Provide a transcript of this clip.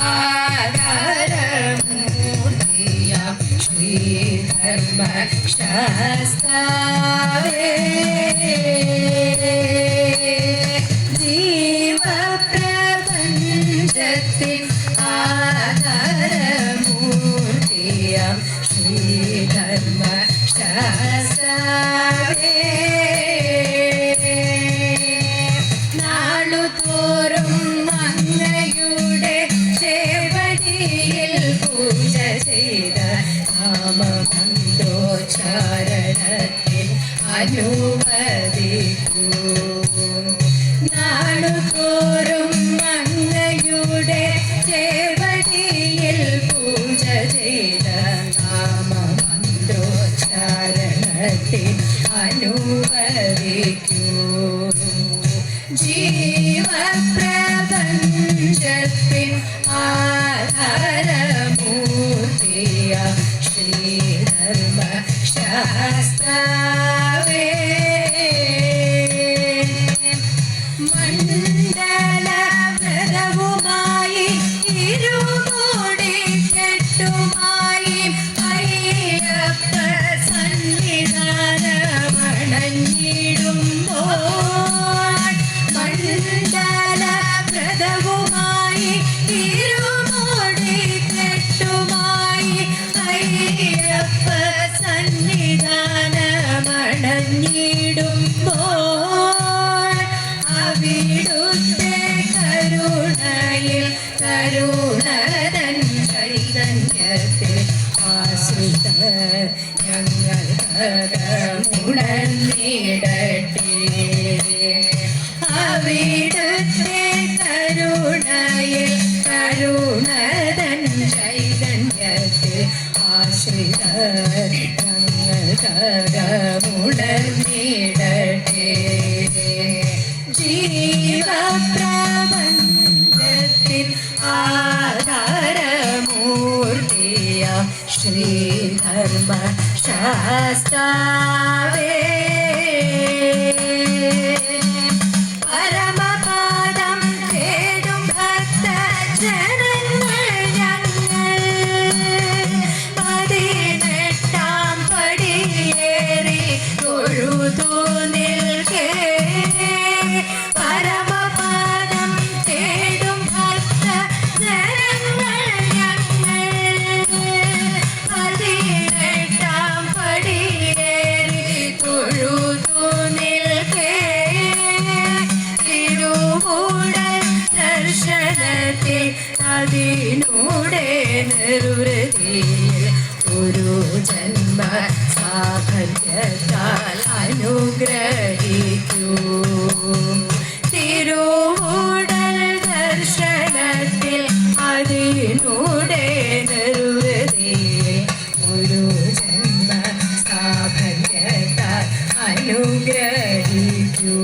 ആധാരമൂർത്തിയാം ശ്രീധർമ്മ ശാസ്താവേ. നാമമന്ത്രോച്ചാരണത്തിൽ അനുവദിക്കൂ നാളുതോറും അങ്ങയുടെ ചേവടിയിൽ പൂജ ചെയ്ത നാമമന്ത്രോച്ചാരണത്തിൽ അനുവദിക്കൂ ജീവപ്രപഞ്ചത്തിൻ സന്നിധാനമണഞ്ഞിടുമ്പോൾ അവിടുത്തെ കരുണയിൽ കരുണതൻ ചൈതന്യത്തിൽ ആശ്രിത ഞങ്ങൾ ഉണർന്നിടട്ടെ അവിടുത്തെ കരുണയിൽ കരുണതൻ ചൈതന്യത്തിൽ ആശ്രിത ഞങ്ങൾ ശാസ്താവേ പരമപാദം ദർശനത്തിൽ അതിനൂടെ നിർവൃതിയിൽ ഒരു ജന്മ സാഫല്യത്താൽ അനുഗ്രഹിക്കൂ. തിരുവൂടൽ ദർശനത്തിൽ അതിനൂടെ നിർവൃതിയിൽ ഒരു ജന്മ സാഫല്യത്താൽ അനുഗ്രഹിക്കൂ.